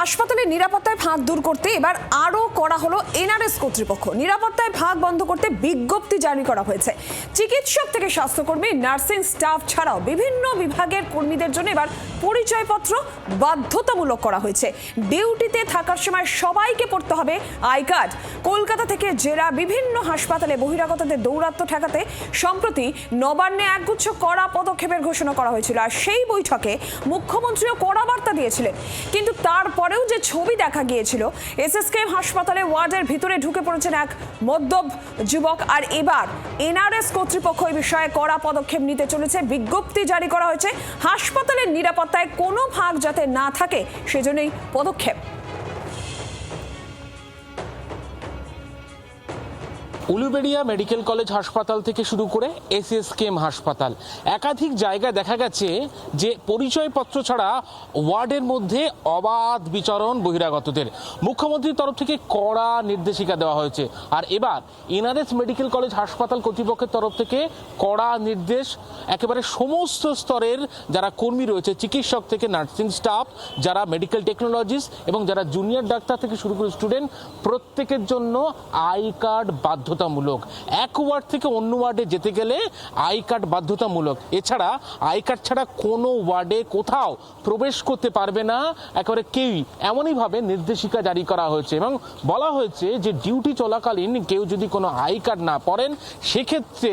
হাসপাতালের নিরাপত্তায় ফাঁক দূর করতে এবার আরও করা হলো এনআরএস কর্তৃপক্ষ। নিরাপত্তায় ফাঁক বন্ধ করতে বিজ্ঞপ্তি জারি করা হয়েছে। চিকিৎসক থেকে স্বাস্থ্যকর্মী, নার্সিং স্টাফ ছাড়াও বিভিন্ন বিভাগের কর্মীদের জন্য এবার পরিচয়পত্র বাধ্যতামূলক করা হয়েছে। ডিউটিতে থাকার সময় সবাইকে পড়তে হবে আই কার্ড। কলকাতা থেকে জেলা বিভিন্ন হাসপাতালে বহিরাগতদের দৌরাত্ম্য ঠেকাতে সম্প্রতি নবান্নে একগুচ্ছ কড়া পদক্ষেপের ঘোষণা করা হয়েছিল। আর সেই বৈঠকে মুখ্যমন্ত্রীও কড়া বার্তা দিয়েছিলেন। কিন্তু তারপরেও যে ছবি দেখা গিয়েছিল এসএসকেএম হাসপাতালে ওয়ার্ডের ভিতরে ঢুকে পড়েছেন এক মদ্যপ যুবক। আর এবার এনআরএস কর্তৃপক্ষ এই বিষয়ে কড়া পদক্ষেপ নিতে চলেছে। বিজ্ঞপ্তি জারি করা হয়েছে, হাসপাতালের নিরাপত্তায় কোনো ভাগ যাতে না থাকে, সেজন্যই পদক্ষেপ। উলুবেড়িয়া মেডিকেল কলেজ হাসপাতাল থেকে শুরু করে এসএসকেএম হাসপাতাল। একাধিক জায়গায় দেখা গেছে যে পরিচয়পত্র ছাড়া ওয়ার্ডের মধ্যে অবাধ বিচরণ বহিরাগতদের। মুখ্যমন্ত্রীর তরফ থেকে কড়া নির্দেশিকা দেওয়া হয়েছে। আর এবার এনআরএস মেডিকেল কলেজ হাসপাতাল কর্তৃপক্ষের তরফ থেকে কড়া নির্দেশ, একেবারে সমস্ত স্তরের যারা কর্মী রয়েছে, চিকিৎসক থেকে নার্সিং স্টাফ, যারা মেডিকেল টেকনোলজিস্ট এবং যারা জুনিয়র ডাক্তার থেকে শুরু করে স্টুডেন্ট, প্রত্যেকের জন্য আই কার্ড বাধ্যতামূলক। এক ওয়ার্ড থেকে অন্য ওয়ার্ডে যেতে গেলে আই কার্ড বাধ্যতামূলক। এছাড়া আই কার্ড ছাড়া কোনো ওয়ার্ডে কোথাও প্রবেশ করতে পারবে না। একেবারে কেউই। এমনইভাবে নির্দেশিকা জারি করা হয়েছে এবং বলা হয়েছে যে ডিউটি চলাকালীন কেউ যদি কোনো আই কার্ড না পড়েন, সেক্ষেত্রে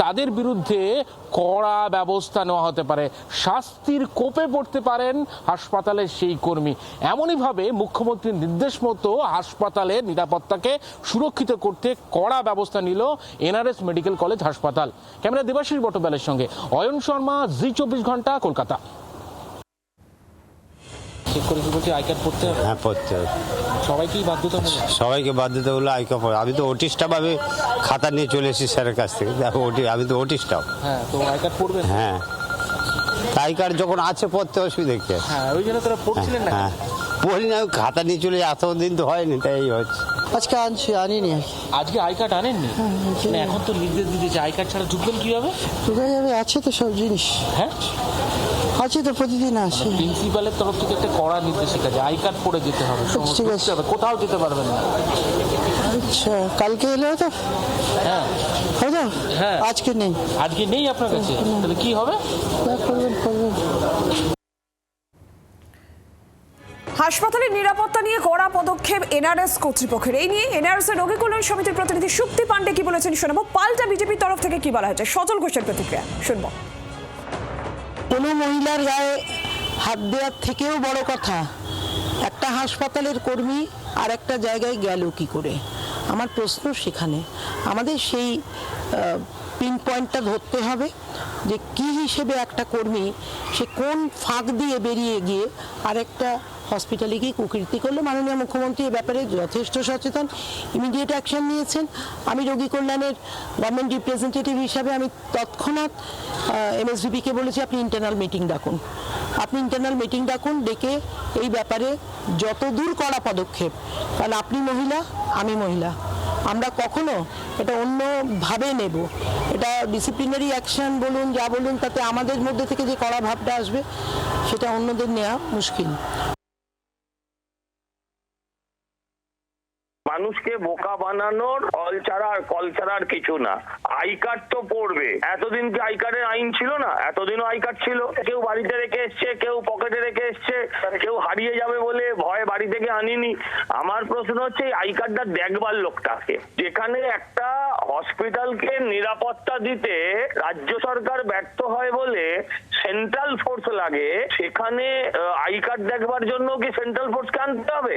তাদের বিরুদ্ধে কড়া ব্যবস্থা নেওয়া হতে পারে। শাস্তির কোপে পড়তে পারেন হাসপাতালের সেই কর্মী। এমনইভাবে মুখ্যমন্ত্রীর নির্দেশ মতো হাসপাতালের নিরাপত্তাকে সুরক্ষিত করতে কড়া ব্যবস্থা নিল এনআরএস মেডিকেল কলেজ হাসপাতাল। ক্যামেরা দেবাশিস বটবেলের সঙ্গে অয়ন শর্মা, জি চব্বিশ ঘণ্টা, কলকাতা। চেক করে কি বলছি আই কার্ড পড়তে হবে? হ্যাঁ পড়তে হবে। সবাইকেই বাধ্যতামূলক? সবাইকে বাধ্যতা আই কার্ড পড়ে। আমি তো ওটিস্টাফ আমি খাতা নিয়ে চলে এসেছি স্যারের কাছ থেকে। দেখো ওটি আমি তো ওটিস্টাফ হ্যাঁ তো আই কার্ড পড়বে? হ্যাঁ। আই কার্ড যখন আছে পড়তে অসুবিধে কি? হ্যাঁ ওই জন্য তোরা পড়ছিলেন না হ্যাঁ। পড়ি না খাতা নিয়ে চলে এত দিন তো হয়নি তাই এই হচ্ছে। আজকে আনছি আনিনি আজকে আই কার্ড আনেননি? না, এখন তো নির্দেশ দিয়েছে আই কার্ড ছাড়া ঢুকবেন কীভাবে? ঢুকে যাবে আছে তো সব জিনিস। হ্যাঁ? আছে তো প্রতিদিন আছে প্রিন্সিপালের তরফ থেকে একটা কড়া নির্দেশিকা আছে আই কার্ড পড়ে যেতে হবে ঠিক আছে। কোথাও যেতে পারবেন না। আচ্ছা কালকে এলে তো হ্যাঁ। হ্যাঁ। আজকে নেই। আজকে নেই আপনার কাছে? তাহলে কি হবে? যা করবেন করবেন। হাসপাতালের নিরাপত্তা নিয়ে কড়া পদক্ষেপ এনআরএস কর্তৃপক্ষের। এই নিয়ে এনআরএস এর রোগী কল্যাণ সমিতির প্রতিনিধি সুক্তি পান্ডে কি বলেছেন শোনাবো। পাল্টা বিজেপির তরফ থেকে কি বলা হয়েছে? সজল ঘোষের প্রতিক্রিয়া, শুনব। কোনো মহিলার গায়ে হাত দেওয়ার থেকেও বড় কথা, একটা হাসপাতালের কর্মী আর একটা জায়গায় গেল কি করে? আমার প্রশ্ন সেখানে, আমাদের সেই পিন পয়েন্টটা ধরতে হবে যে কি হিসেবে একটা কর্মী, সে কোন ফাঁক দিয়ে বেরিয়ে গিয়ে আরেকটা হসপিটালে গিয়ে কুকীর্তি করল। মাননীয় মুখ্যমন্ত্রী এ ব্যাপারে যথেষ্ট সচেতন। ইমিডিয়েট অ্যাকশন নিয়েছেন। আমি রোগী কল্যাণের গভর্নমেন্ট রিপ্রেজেন্টেটিভ হিসাবে আমি তৎক্ষণাৎ এমএসভিপিকে বলেছি, আপনি ইন্টারনাল মিটিং ডাকুন। আপনি ইন্টারনাল মিটিং ডাকুন, ডেকে এই ব্যাপারে যত দূর করা পদক্ষেপ, কারণ আপনি মহিলা, আমি মহিলা। আমরা কখনো এটা অন্যভাবে নেব। এটা ডিসিপ্লিনারি অ্যাকশন বলুন, যা বলুন, তাতে আমাদের মধ্যে থেকে যে কড়া ভাবটা আসবে, সেটা অন্যদের নেওয়া মুশকিল। মানুষকে বোকা বানানোর কল ছাড়া আর কল ছাড়া আর কিছু না। আই কার্ড তো পড়বে। এতদিন কি আই কার্ডের আইন ছিল না? এতদিনও আই কার্ড ছিল। কেউ বাড়িতে রেখে এসছে, কেউ পকেটে রেখে এসছে, কেউ হারিয়ে যাবে বলে ভয় বাড়ি থেকে আনিনি। আমার প্রশ্ন হচ্ছে আই কার্ডটা দেখবার লোকটাকে। যেখানে একটা হসপিটালকে নিরাপত্তা দিতে রাজ্য সরকার ব্যর্থ হয় বলে সেন্ট্রাল ফোর্স লাগে, সেখানে আই কার্ড দেখবার জন্য কি সেন্ট্রাল ফোর্সকে আনতে হবে?